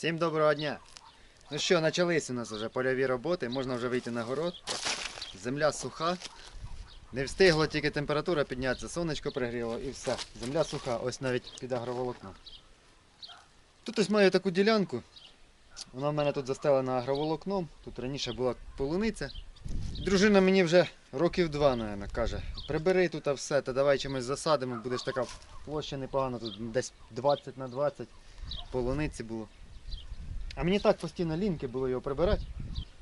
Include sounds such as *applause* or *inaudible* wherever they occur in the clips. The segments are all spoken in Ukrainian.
Всім доброго дня. Ну що, почались у нас вже польові роботи, можна вже вийти на город. Земля суха. Не встигло тільки температура піднятися, сонечко пригріло і все. Земля суха, ось навіть під агроволокно. Тут ось маю таку ділянку. Вона в мене тут застелена агроволокном. Тут раніше була полуниця. Дружина мені вже років два, мабуть, каже, прибери тут все, та давай чимось засадимо, будеш така площа непогана, тут десь 20 на 20 полуниці було. А мені так постійно лінки було його прибирати.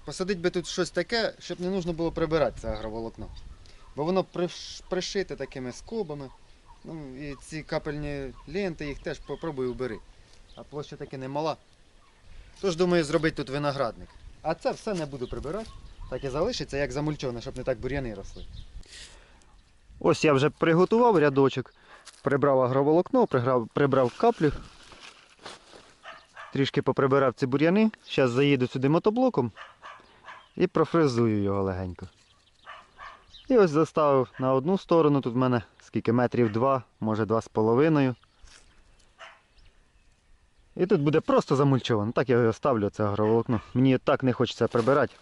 Посадити би тут щось таке, щоб не потрібно було прибирати це агроволокно. Бо воно приш- пришите такими скобами. Ну і ці капельні ленти їх теж попробуй убери. А площа таки немала. Тож думаю зробити тут виноградник. А це все не буду прибирати. Так і залишиться як замульчоване, щоб не так бур'яни росли. Ось я вже приготував рядочок, прибрав агроволокно, прибрав каплю. Трішки поприбирав ці бур'яни. Зараз заїду сюди мотоблоком і профрезую його легенько. І ось заставив на одну сторону, тут в мене скільки метрів два, може два з половиною. І тут буде просто замульчовано. Так я його ставлю, це агроволокно. Мені так не хочеться прибирати.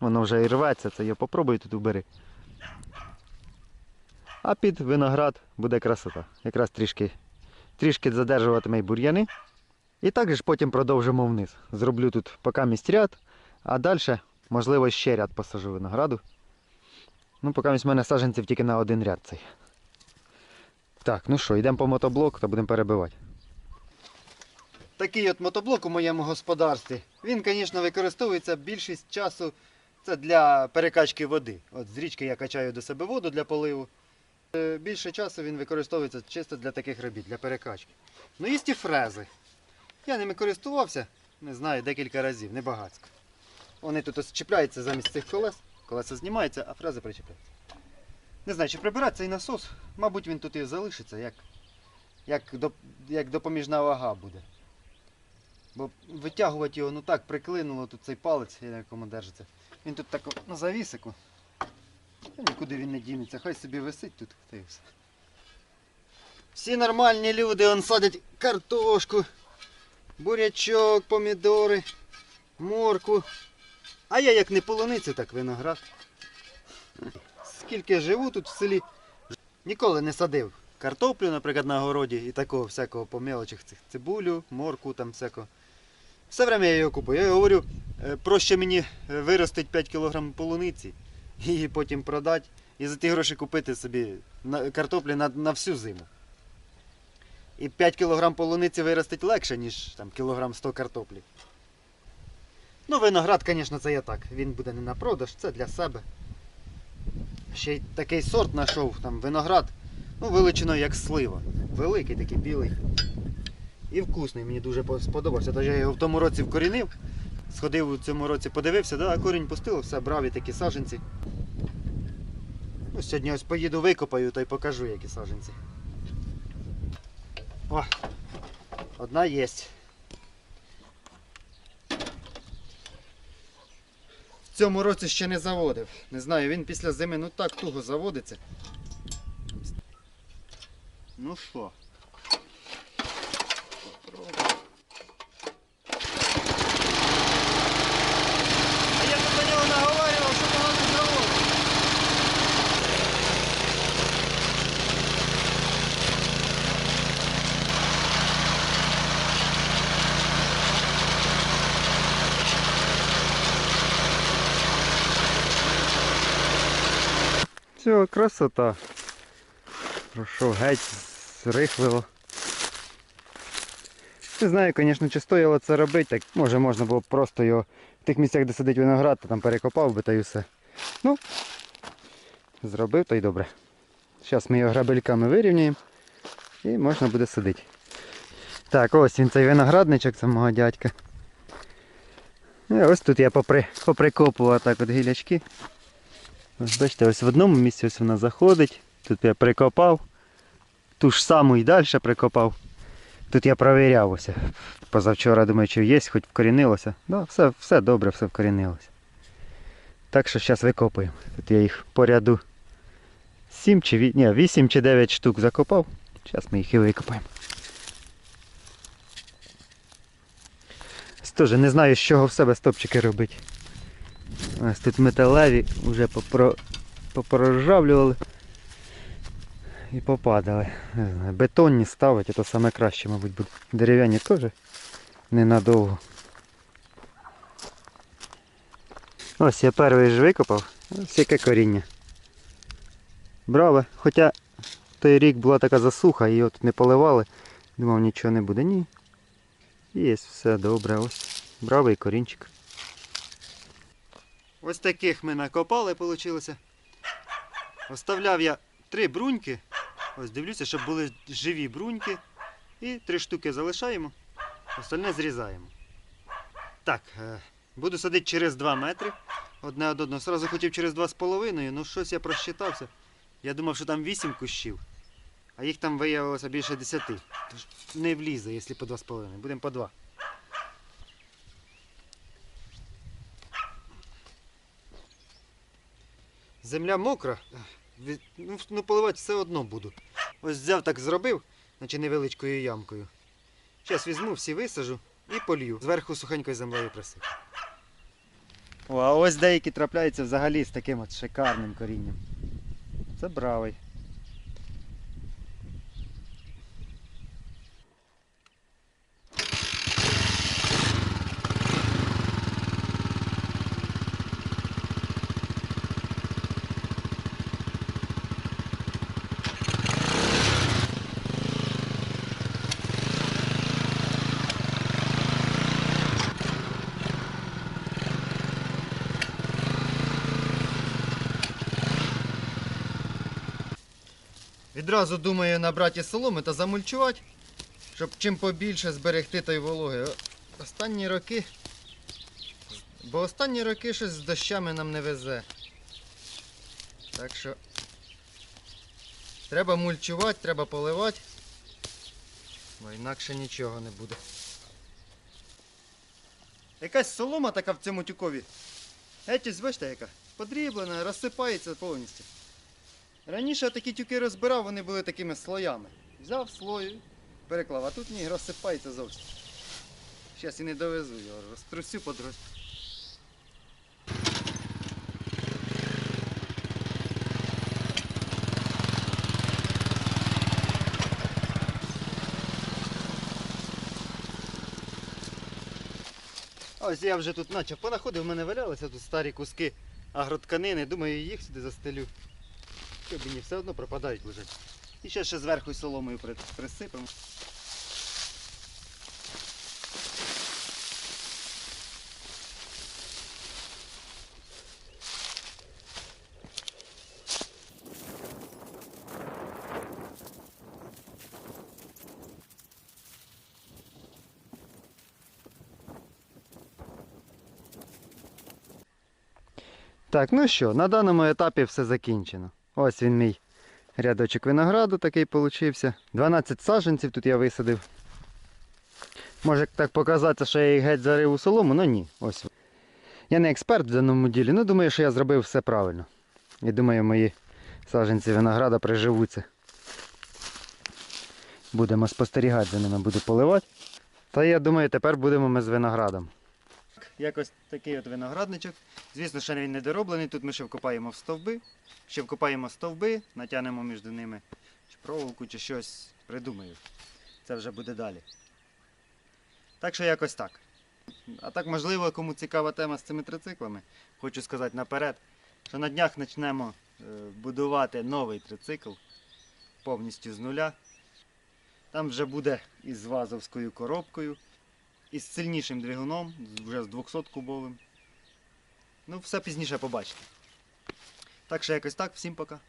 Воно вже і рветься, це я попробую тут убери. А під виноград буде красота. Якраз трішки, трішки задержуватиме й бур'яни. І також потім продовжимо вниз. Зроблю тут поки місць ряд, а далі, можливо, ще ряд посажу винограду. Ну, поки в мене саджанців тільки на один ряд цей. Так, ну що, йдемо по мотоблоку та будемо перебивати. Такий от мотоблок у моєму господарстві. Він, звісно, використовується більшість часу це для перекачки води. От з річки я качаю до себе воду для поливу. Е, Більше часу він використовується чисто для таких робіт, для перекачки. Ну, є і фрези. Я ними користувався, не знаю, декілька разів, небагацько. Вони тут ось чіпляються замість цих колес. Колеса знімаються, а фрези причіпляються. Не знаю, чи прибирати цей насос, мабуть, він тут і залишиться, як, як, як допоміжна вага буде. Бо витягувати його, ну так, приклинуло тут цей палець, на якому держиться. Він тут так на завісику. Нікуди він не дінеться, хай собі висить тут, та й все. Всі нормальні люди он садять картошку, бурячок, помідори, морку. А я як не полуницю, так виноград. Скільки живу тут в селі, ніколи не садив картоплю, наприклад, на городі і такого всякого по мелочах цих цибулю, морку там всякого. Все время я його купую. Я говорю, е, проще мені е, виростить 5 кг полуниці *laughs* і потім продати і за ті гроші купити собі картоплі на, на всю зиму. І 5 кг полуниці виростить легше, ніж там кілограм 100 картоплі. Ну, виноград, звісно, це я так. Він буде не на продаж, це для себе. Ще й такий сорт знайшов, там виноград, ну, величиною як слива. Великий такий білий. І вкусний, мені дуже сподобався. Тож я його в тому році вкорінив. Сходив у цьому році, подивився, да, корінь пустило, все, брав і такі саженці. Ну, сьогодні ось поїду викопаю та й покажу, які саженці. О, одна є. В цьому році ще не заводив. Не знаю, він після зими ну так туго заводиться. Ну що? А я тут на нього наговарював, що багато заводить. Все, красота. Пройшов геть, зрихлило. Не знаю, звісно, чи стояло це робити, так може можна було просто його в тих місцях, де сидить виноград, то там перекопав би та й все. Ну, зробив, то й добре. Зараз ми його грабельками вирівняємо і можна буде садити. Так, ось він цей виноградничок, це мого дядька. І ось тут я попри, поприкопував так от гілячки. Ось бачите, ось в одному місці ось вона заходить. Тут я прикопав. Ту ж саму і далі прикопав. Тут я провіряв ось. Позавчора думаю, чи є, хоч вкорінилося. Да, все, все добре, все вкорінилося. Так що зараз викопуємо. Тут я їх по ряду 7 чи 8, ні, 8 чи 9 штук закопав. Зараз ми їх і викопаємо. теж не знаю, з чого в себе стопчики робити. Ось тут металеві вже попро... і попадали. Не знаю, бетонні ставити, то саме краще, мабуть, буде. Дерев'яні теж ненадовго. Ось я перший ж викопав. Ось яке коріння. Браво. Хоча той рік була така засуха, її от не поливали. Думав нічого не буде. Ні. Є все добре. Ось. Бравий корінчик. Ось таких ми накопали, вийшло. Оставляв я три бруньки. Ось дивлюся, щоб були живі бруньки. І три штуки залишаємо, остальне зрізаємо. Так, е, буду садити через 2 метри. Одне од одного. Сразу хотів через 2,5, ну щось я просчитався. Я думав, що там 8 кущів, а їх там виявилося більше 10. Тож не влізе, якщо по 2,5. Будемо по 2. Земля мокра, ну, ну поливати все одно буду. Ось взяв так зробив, наче невеличкою ямкою. Зараз візьму, всі висажу і полью. Зверху сухенькою землею присиплю. О, а ось деякі трапляються взагалі з таким от шикарним корінням. Це бравий. Відразу думаю набрати соломи та замульчувати, щоб чим побільше зберегти той вологи. Останні роки. Бо останні роки щось з дощами нам не везе. Так що треба мульчувати, треба поливати, бо інакше нічого не буде. Якась солома така в цьому тюкові. Геть, бачите яка? Подріблена, розсипається повністю. Раніше такі тюки розбирав, вони були такими слоями. Взяв слою, переклав, а тут ні, розсипається зовсім. Зараз і не довезу його, розтрусю подрос. Ось я вже тут начав понаходив, в мене валялися тут старі куски агротканини, думаю, їх сюди застелю. Щоб мені все одно пропадають лежать. І ще ще зверху соломою при- присипемо. Так, ну що, на даному етапі все закінчено. Ось він мій рядочок винограду такий получився. 12 саджанців тут я висадив. Може так показати, що я їх геть зарив у солому, але ні. Ось. Я не експерт в даному ділі, але думаю, що я зробив все правильно. І думаю, мої саджанці винограда приживуться. Будемо спостерігати за ними, буду поливати. Та я думаю, тепер будемо ми з виноградом. Якось такий от виноградничок. Звісно, ще він не дороблений. Тут ми ще вкопаємо в стовби. Ще вкопаємо стовби, натягнемо між ними чи проволоку, чи щось придумаю. Це вже буде далі. Так що якось так. А так, можливо, кому цікава тема з цими трициклами, хочу сказати наперед, що на днях почнемо е, будувати новий трицикл повністю з нуля. Там вже буде із вазовською коробкою, із сильнішим двигуном, вже з 200 кубовим. Ну, все пізніше побачите. Так що якось так, всім пока.